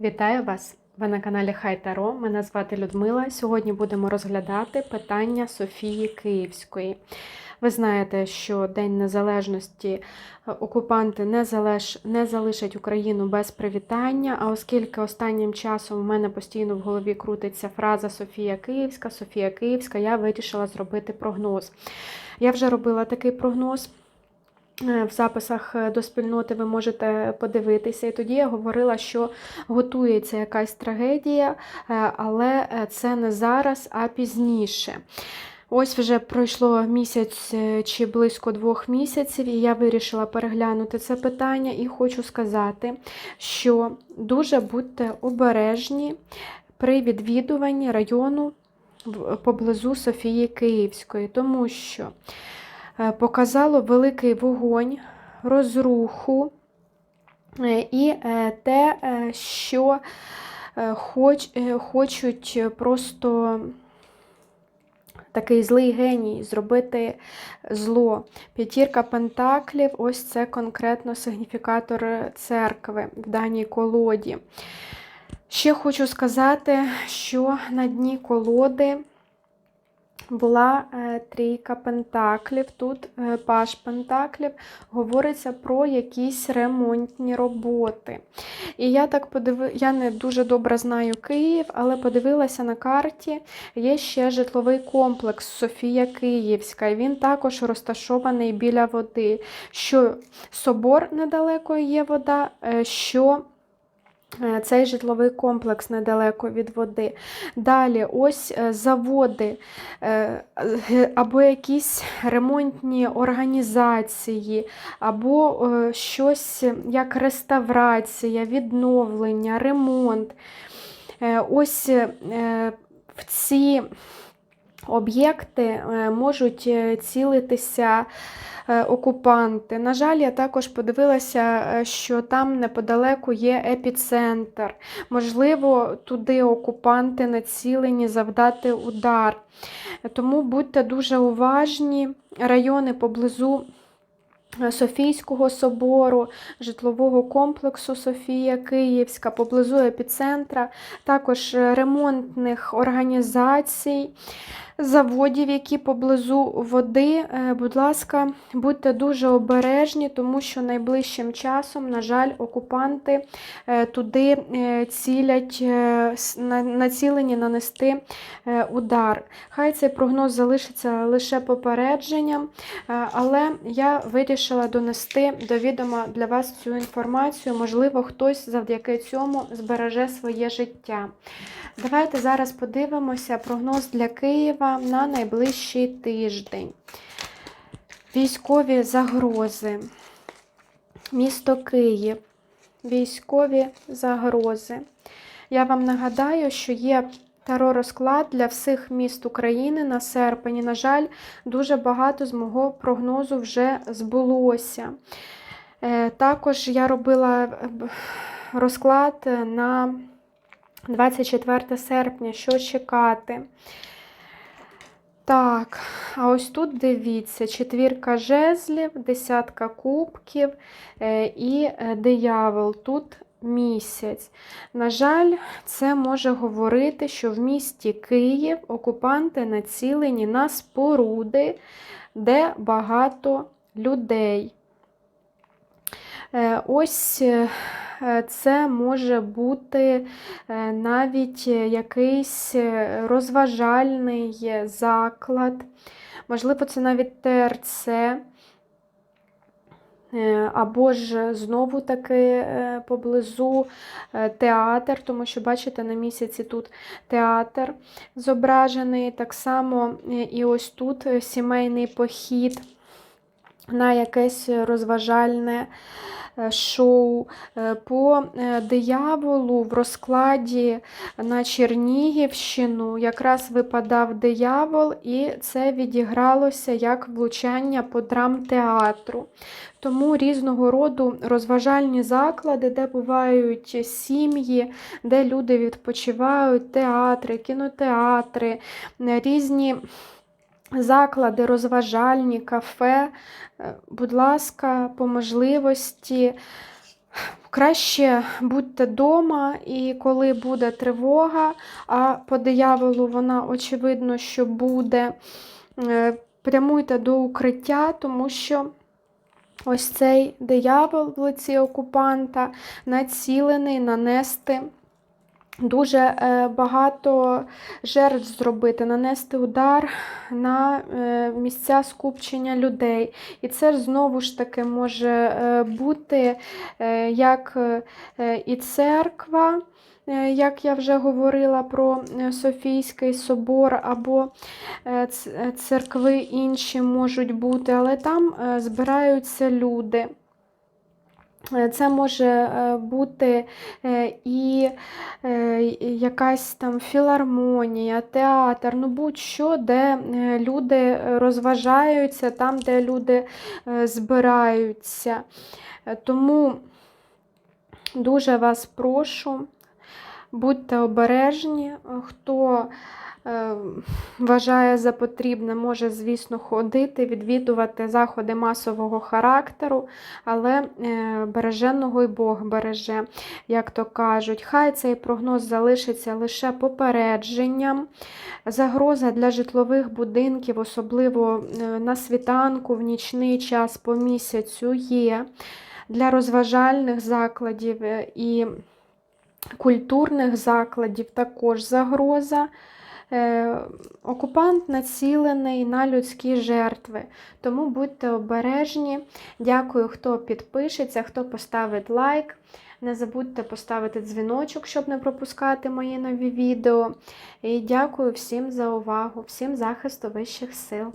Вітаю вас! Ви на каналі Хай Таро. Мене звати Людмила. Сьогодні будемо розглядати питання Софії Київської. Ви знаєте, що День Незалежності е, окупанти не, залиш... не залишать Україну без привітання. А оскільки останнім часом у мене постійно в голові крутиться фраза Софія Київська, Софія Київська, я вирішила зробити прогноз. Я вже робила такий прогноз. Е, В записах е, до спільноти ви можете подивитися. І тоді я говорила, що готується якась трагедія, е, але це не зараз, а пізніше. Ось вже пройшло місяць чи близько двох місяців, і я вирішила переглянути це питання і хочу сказати, що дуже будьте обережні при відвідуванні району поблизу Софії Київської, тому що показало великий вогонь, розруху е, і е, те, е, що е, хоч, е, хочуть просто такий злий геній зробити зло. П'ятірка пентаклів ось це конкретно сигніфікатор церкви в даній колоді. Ще хочу сказати, що на дні колоди була е, трійка пентаклів, тут е, паш пентаклів, говориться про якісь ремонтні роботи. І я так подиви... я не дуже добре знаю Київ, але подивилася на карті. Є ще житловий комплекс Софія Київська. І він також розташований біля води. Що собор недалеко є вода, е, що Цей житловий комплекс недалеко від води. Далі, ось е, заводи е, або якісь ремонтні організації, або е, щось як реставрація, відновлення, ремонт. Е, Ось е, в ці об'єкти е, можуть е, цілитися е, окупанти. На жаль, я також подивилася, що там неподалеку є епіцентр. Можливо, туди окупанти націлені завдати удар. Тому будьте дуже уважні. Райони поблизу Софійського собору, житлового комплексу Софія Київська, поблизу епіцентра, також ремонтних організацій, заводів, які поблизу води. Е, Будь ласка, будьте дуже обережні, тому що найближчим часом, на жаль, окупанти е, туди е, цілять, націлені нанести удар. Хай цей прогноз залишиться лише попередженням, але я вирішила донести до відома для вас цю інформацію. Можливо, хтось завдяки цьому збереже своє життя. Давайте зараз подивимося прогноз для Києва на найближчий тиждень. Військові загрози. Місто Київ. Військові загрози. Я вам нагадаю, що є таро-розклад для всіх міст України на серпень. На жаль, дуже багато з мого прогнозу вже збулося. Е, Також я робила е, розклад на 24 серпня, що чекати. Так, а ось тут дивіться: четвірка жезлів, десятка кубків е, і е, диявол. Тут місяць. На жаль, це може говорити, що в місті Київ окупанти націлені на споруди, де багато людей. Е, Ось е, е, це може бути навіть якийсь розважальний заклад, можливо, це навіть ТРЦ. Або ж знову таки поблизу театр, тому що, бачите, на місяці тут театр зображений. Так само і ось тут сімейний похід на якесь розважальне е, шоу. Е, По е, дияволу в розкладі на Чернігівщину якраз випадав диявол, і це відігралося як влучання по драмтеатру. Тому різного роду розважальні заклади, де бувають сім'ї, де люди відпочивають, театри, кінотеатри, різні заклади, розважальні, кафе. Е, Будь ласка, по можливості Краще будьте вдома, і коли буде тривога, а по дияволу вона очевидно, що буде, е, прямуйте до укриття, тому що ось цей диявол в лиці окупанта націлений нанести. Дуже е, багато жертв зробити, нанести удар на е, місця скупчення людей. І це ж знову ж таки може е, бути як і церква, як я вже говорила про Софійський собор, або церкви інші можуть бути, але там збираються люди. Е, Це може е, бути е, і якась там філармонія, театр, ну будь-що, де люди розважаються, там, де люди збираються. Тому дуже вас прошу, будьте обережні, хто вважає за потрібне, може, звісно, ходити, відвідувати заходи масового характеру, але е, береженого й Бог береже, як то кажуть. Хай цей прогноз залишиться лише попередженням. Загроза для житлових будинків, особливо е, на світанку, в нічний час по місяцю є. Для розважальних закладів е, і культурних закладів також загроза. Е, Окупант націлений на людські жертви, тому будьте обережні. Дякую, хто підпишеться, хто поставить лайк. Не забудьте поставити дзвіночок, щоб не пропускати мої нові відео. І дякую всім за увагу, всім захисту вищих сил.